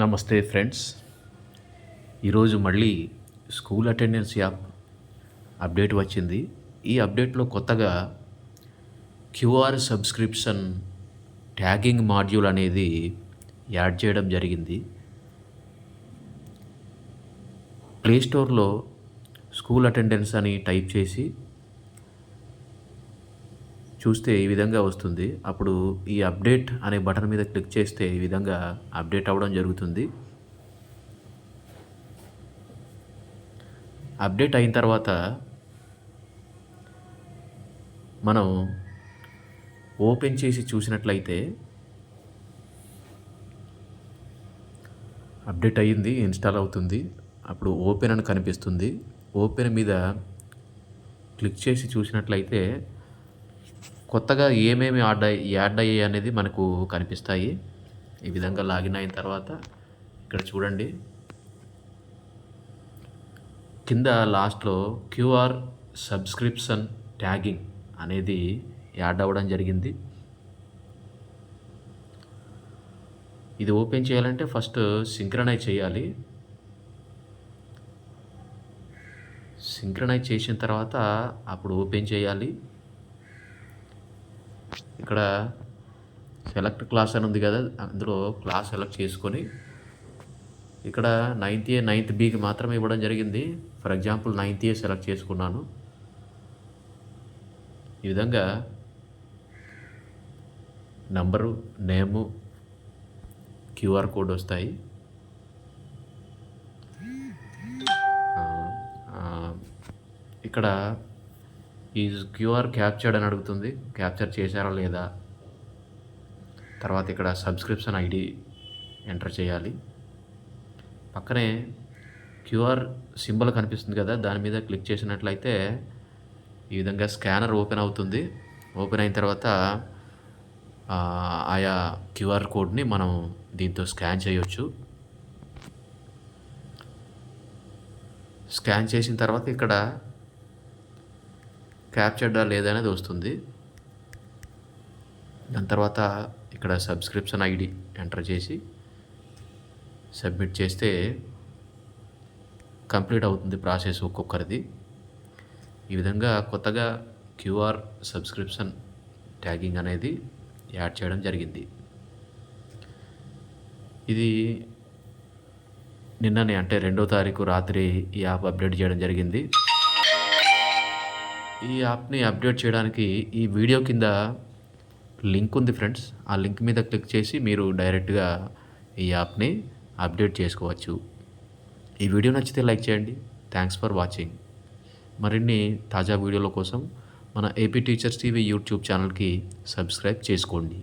నమస్తే ఫ్రెండ్స్. ఈరోజు మళ్ళీ స్కూల్ అటెండెన్స్ యాప్ అప్డేట్ వచ్చింది. ఈ అప్డేట్లో కొత్తగా క్యూఆర్ సబ్స్క్రిప్షన్ ట్యాగింగ్ మాడ్యూల్ అనేది యాడ్ చేయడం జరిగింది. ప్లే స్టోర్లో స్కూల్ అటెండెన్స్ అని టైప్ చేసి చూస్తే ఈ విధంగా వస్తుంది. అప్పుడు ఈ అప్డేట్ అనే బటన్ మీద క్లిక్ చేస్తే ఈ విధంగా అప్డేట్ అవ్వడం జరుగుతుంది. అప్డేట్ అయిన తర్వాత మనం ఓపెన్ చేసి చూసినట్లయితే అప్డేట్ అయ్యింది ఇన్స్టాల్ అవుతుంది. అప్పుడు ఓపెన్ అని కనిపిస్తుంది. ఓపెన్ మీద క్లిక్ చేసి చూసినట్లయితే కొత్తగా ఏమేమి యాడ్ అయ్యి యాడ్ అయ్యాయి అనేది మనకు కనిపిస్తాయి. ఈ విధంగా లాగిన్ అయిన తర్వాత ఇక్కడ చూడండి. కింద లాస్ట్లో క్యూఆర్ సబ్స్క్రిప్షన్ ట్యాగింగ్ అనేది యాడ్ అవ్వడం జరిగింది. ఇది ఓపెన్ చేయాలంటే ఫస్ట్ సింక్రనైజ్ చేయాలి. సింక్రనైజ్ చేసిన తర్వాత అప్పుడు ఓపెన్ చేయాలి. ఇక్కడ సెలెక్ట్ క్లాస్ అని ఉంది కదా అందులో క్లాస్ సెలెక్ట్ చేసుకొని ఇక్కడ నైన్త్ ఏ నైన్త్ బికి మాత్రమే ఇవ్వడం జరిగింది. For example ninth A select చేసుకున్నాను. ఈ విధంగా నంబరు నేము క్యూఆర్ కోడ్ వస్తాయి. ఇక్కడ ఈ క్యూఆర్ క్యాప్చర్డ్ అని అడుగుతుంది. క్యాప్చర్ చేశారా లేదా? తర్వాత ఇక్కడ సబ్స్క్రిప్షన్ ఐడి ఎంటర్ చేయాలి. పక్కనే క్యూఆర్ సింబల్ కనిపిస్తుంది కదా దాని మీద క్లిక్ చేసినట్లయితే ఈ విధంగా స్కానర్ ఓపెన్ అవుతుంది. ఓపెన్ అయిన తర్వాత ఆయా క్యూఆర్ కోడ్ని మనం దీంతో స్కాన్ చేయొచ్చు. స్కాన్ చేసిన తర్వాత ఇక్కడ క్యాప్చర్డా అనేది వస్తుంది. దాని తర్వాత ఇక్కడ సబ్స్క్రిప్షన్ ఐడి ఎంటర్ చేసి సబ్మిట్ చేస్తే కంప్లీట్ అవుతుంది ప్రాసెస్ ఒక్కొక్కరిది. ఈ విధంగా కొత్తగా క్యూఆర్ సబ్స్క్రిప్షన్ ట్యాగింగ్ అనేది యాడ్ చేయడం జరిగింది. ఇది నిన్ననే అంటే రెండో తారీఖు రాత్రి ఈ యాప్ అప్డేట్ చేయడం జరిగింది. ఈ యాప్ని అప్డేట్ చేయడానికి ఈ వీడియో కింద లింక్ ఉంది ఫ్రెండ్స్. ఆ లింక్ మీద క్లిక్ చేసి మీరు డైరెక్ట్గా ఈ యాప్ని అప్డేట్ చేసుకోవచ్చు. ఈ వీడియో నచ్చితే లైక్ చేయండి. Thanks for watching. మరిన్ని తాజా వీడియోల కోసం మన ఏపీ టీచర్స్ టీవీ యూట్యూబ్ ఛానల్కి సబ్స్క్రైబ్ చేసుకోండి.